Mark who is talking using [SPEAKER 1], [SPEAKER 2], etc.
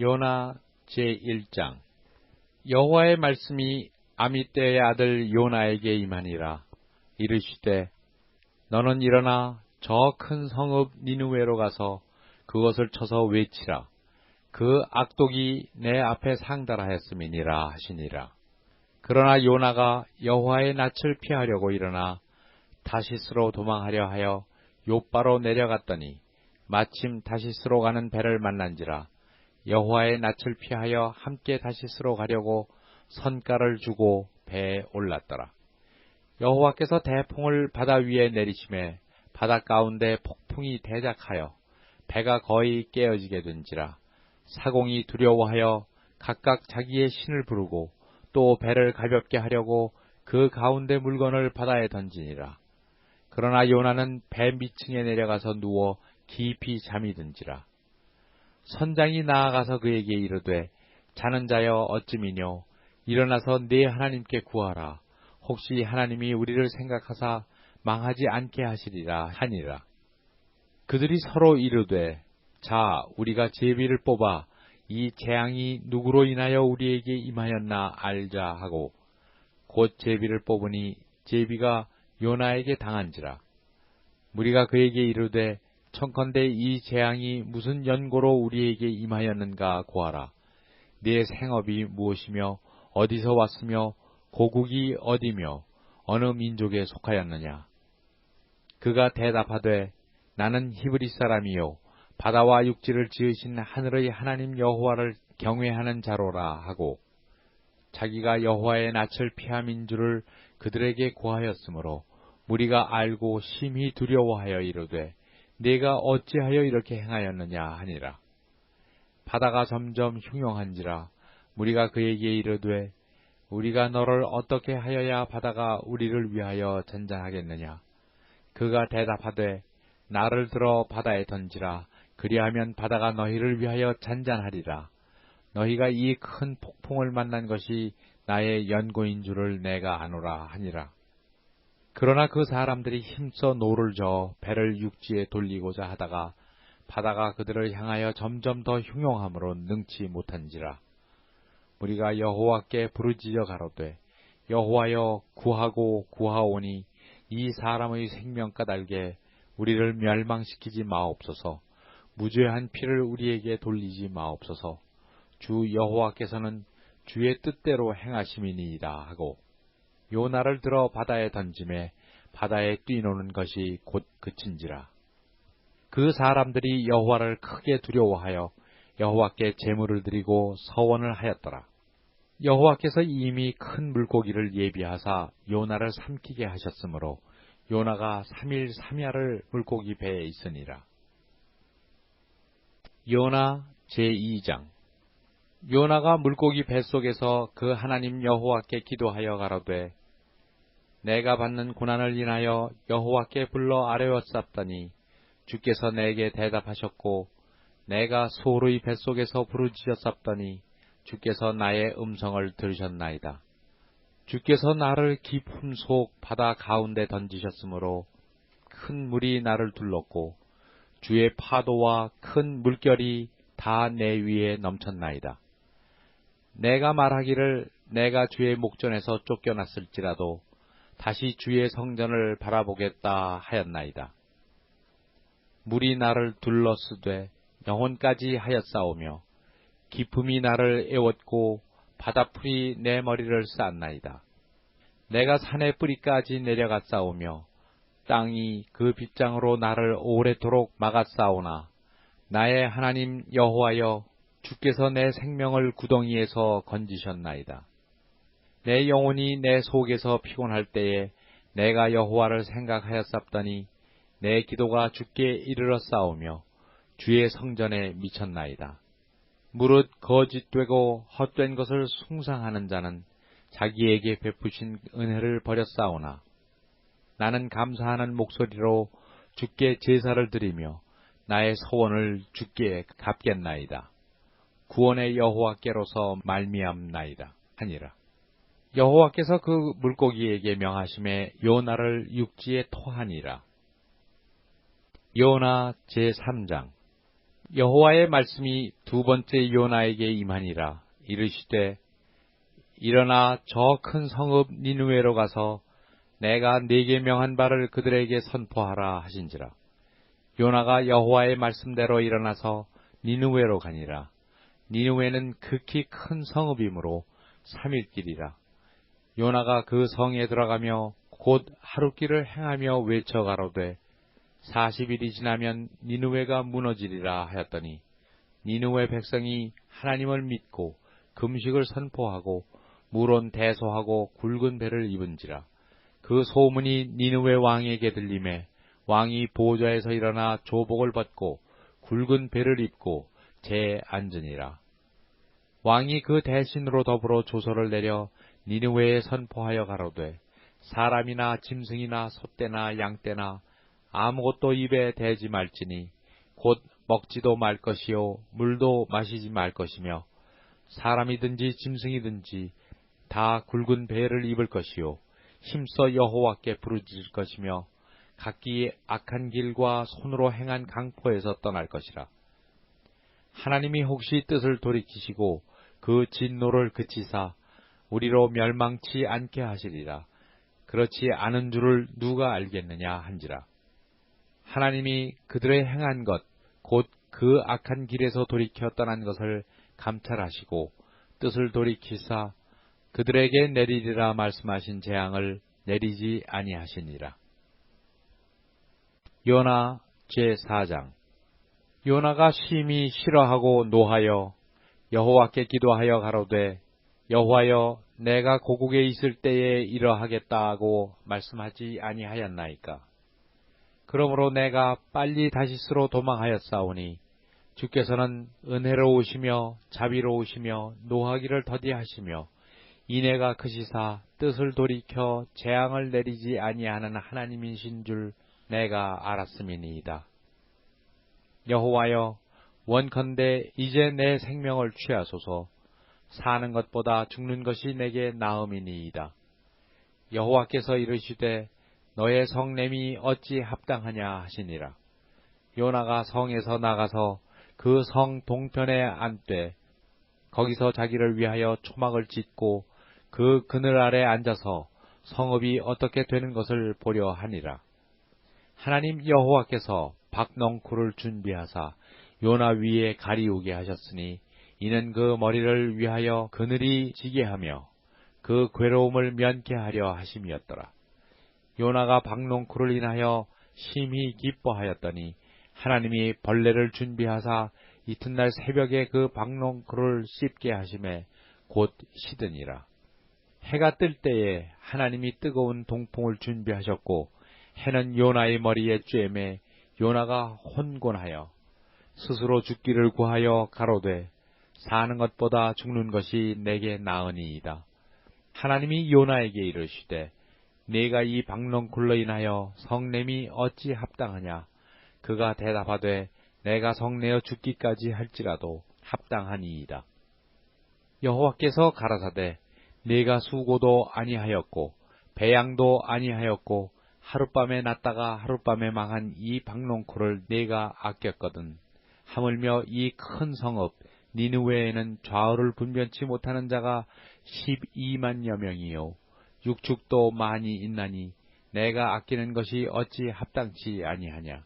[SPEAKER 1] 요나 제1장. 여호와의 말씀이 아미떼의 아들 요나에게 임하니라. 이르시되 너는 일어나 저 큰 성읍 니누웨로 가서 그것을 쳐서 외치라. 그 악독이 내 앞에 상달하였음이니라 하시니라. 그러나 요나가 여호와의 낯을 피하려고 일어나 다시스로 도망하려 하여 요바로 내려갔더니 마침 다시스로 가는 배를 만난지라 여호와의 낯을 피하여 함께 다시스로 가려고 선가를 주고 배에 올랐더라. 여호와께서 대풍을 바다 위에 내리심에 바다 가운데 폭풍이 대작하여 배가 거의 깨어지게 된지라 사공이 두려워하여 각각 자기의 신을 부르고 또 배를 가볍게 하려고 그 가운데 물건을 바다에 던지니라. 그러나 요나는 배 밑층에 내려가서 누워 깊이 잠이 든지라. 선장이 나아가서 그에게 이르되 자는 자여 어찌미뇨 일어나서 네 하나님께 구하라. 혹시 하나님이 우리를 생각하사 망하지 않게 하시리라 하니라. 그들이 서로 이르되 자 우리가 제비를 뽑아 이 재앙이 누구로 인하여 우리에게 임하였나 알자 하고 곧 제비를 뽑으니 제비가 요나에게 당한지라. 우리가 그에게 이르되 청컨대 이 재앙이 무슨 연고로 우리에게 임하였는가 고하라. 네 생업이 무엇이며 어디서 왔으며 고국이 어디며 어느 민족에 속하였느냐. 그가 대답하되 나는 히브리 사람이요 바다와 육지를 지으신 하늘의 하나님 여호와를 경외하는 자로라 하고 자기가 여호와의 낯을 피함인 줄을 그들에게 고하였으므로 무리가 알고 심히 두려워하여 이르되 내가 어찌하여 이렇게 행하였느냐 하니라. 바다가 점점 흉용한지라 무리가 그에게 이르되 우리가 너를 어떻게 하여야 바다가 우리를 위하여 잔잔하겠느냐. 그가 대답하되 나를 들어 바다에 던지라. 그리하면 바다가 너희를 위하여 잔잔하리라. 너희가 이 큰 폭풍을 만난 것이 나의 연고인 줄을 내가 아노라 하니라. 그러나 그 사람들이 힘써 노를 저어 배를 육지에 돌리고자 하다가 바다가 그들을 향하여 점점 더 흉용함으로 능치 못한지라. 우리가 여호와께 부르짖어 가로되 여호와여 구하고 구하오니 이 사람의 생명 까닭에 우리를 멸망시키지 마옵소서. 무죄한 피를 우리에게 돌리지 마옵소서. 주 여호와께서는 주의 뜻대로 행하심이니이다 하고 요나를 들어 바다에 던짐에 바다에 뛰노는 것이 곧 그친지라. 그 사람들이 여호와를 크게 두려워하여 여호와께 제물을 드리고 서원을 하였더라. 여호와께서 이미 큰 물고기를 예비하사 요나를 삼키게 하셨으므로 요나가 3일 3야를 물고기 배에 있으니라. 요나 제2장 요나가 물고기 뱃속에서 그 하나님 여호와께 기도하여 가로되 내가 받는 고난을 인하여 여호와께 불러 아뢰었사더니 주께서 내게 대답하셨고 내가 소의 뱃속에서 부르짖었사더니 주께서 나의 음성을 들으셨나이다. 주께서 나를 깊은 속 바다 가운데 던지셨으므로 큰 물이 나를 둘렀고 주의 파도와 큰 물결이 다 내 위에 넘쳤나이다. 내가 말하기를 내가 주의 목전에서 쫓겨났을지라도 다시 주의 성전을 바라보겠다 하였나이다. 물이 나를 둘러쓰되 영혼까지 하였사오며 기품이 나를 애웠고 바다풀이 내 머리를 쌌나이다. 내가 산의 뿌리까지 내려갔사오며 땅이 그 빗장으로 나를 오래도록 막았사오나 나의 하나님 여호와여 주께서 내 생명을 구덩이에서 건지셨나이다. 내 영혼이 내 속에서 피곤할 때에 내가 여호와를 생각하였사더니 내 기도가 주께 이르러 싸우며 주의 성전에 미쳤나이다. 무릇 거짓되고 헛된 것을 숭상하는 자는 자기에게 베푸신 은혜를 버렸사오나 나는 감사하는 목소리로 주께 제사를 드리며 나의 소원을 주께 갚겠나이다. 구원의 여호와께로서 말미암나이다 하니라. 여호와께서 그 물고기에게 명하심에 요나를 육지에 토하니라. 요나 제3장. 여호와의 말씀이 두 번째 요나에게 임하니라. 이르시되 일어나 저 큰 성읍 니누웨로 가서 내가 네게 명한 바를 그들에게 선포하라 하신지라. 요나가 여호와의 말씀대로 일어나서 니누웨로 가니라. 니누웨는 극히 큰 성읍이므로 3일 길이라 요나가 그 성에 들어가며 곧 하루길을 행하며 외쳐 가로되 40일이 지나면 니누웨가 무너지리라 하였더니 니누웨 백성이 하나님을 믿고 금식을 선포하고 물론 대소하고 굵은 배를 입은지라. 그 소문이 니누웨 왕에게 들림에 왕이 보좌에서 일어나 조복을 벗고 굵은 배를 입고 재 앉으니라. 왕이 그 대신으로 더불어 조서를 내려 니누웨에 선포하여 가로되 사람이나 짐승이나 소떼나 양떼나 아무것도 입에 대지 말지니 곧 먹지도 말 것이요 물도 마시지 말 것이며 사람이든지 짐승이든지 다 굵은 배를 입을 것이요 힘써 여호와께 부르짖을 것이며 각기 악한 길과 손으로 행한 강포에서 떠날 것이라. 하나님이 혹시 뜻을 돌이키시고 그 진노를 그치사 우리로 멸망치 않게 하시리라. 그렇지 않은 줄을 누가 알겠느냐 한지라. 하나님이 그들의 행한 것, 곧 그 악한 길에서 돌이켜 떠난 것을 감찰하시고 뜻을 돌이키사 그들에게 내리리라 말씀하신 재앙을 내리지 아니하시니라. 요나 제4장. 요나가 심히 싫어하고 노하여 여호와께 기도하여 가로되 여호와여 내가 고국에 있을 때에 이러하겠다고 말씀하지 아니하였나이까 그러므로 내가 빨리 다시스로 도망하였사오니 주께서는 은혜로우시며 자비로우시며 노하기를 더디하시며 이내가 크시사 뜻을 돌이켜 재앙을 내리지 아니하는 하나님이신 줄 내가 알았음이니이다. 여호와여 원컨대 이제 내 생명을 취하소서 사는 것보다 죽는 것이 내게 나음이니이다. 여호와께서 이르시되 너의 성냄이 어찌 합당하냐 하시니라. 요나가 성에서 나가서 그 성 동편에 앉되 거기서 자기를 위하여 초막을 짓고 그 그늘 아래 앉아서 성읍이 어떻게 되는 것을 보려 하니라. 하나님 여호와께서 박넝쿨을 준비하사 요나 위에 가리우게 하셨으니 이는 그 머리를 위하여 그늘이 지게 하며 그 괴로움을 면케 하려 하심이었더라. 요나가 박농쿨을 인하여 심히 기뻐하였더니 하나님이 벌레를 준비하사 이튿날 새벽에 그 박농쿨을 씹게 하심에 곧 시드니라. 해가 뜰 때에 하나님이 뜨거운 동풍을 준비하셨고 해는 요나의 머리에 쬐매 요나가 혼곤하여 스스로 죽기를 구하여 가로되 사는 것보다 죽는 것이 내게 나으니이다. 하나님이 요나에게 이르시되 네가 이 박농쿨로 인하여 성냄이 어찌 합당하냐? 그가 대답하되 내가 성내어 죽기까지 할지라도 합당하니이다. 여호와께서 가라사대 네가 수고도 아니하였고 배양도 아니하였고 하룻밤에 났다가 하룻밤에 망한 이 박농쿨을 네가 아꼈거든. 하물며 이 큰 성읍 니누웨에는 좌우를 분변치 못하는 자가 12만여 명이요 육축도 많이 있나니 내가 아끼는 것이 어찌 합당치 아니하냐.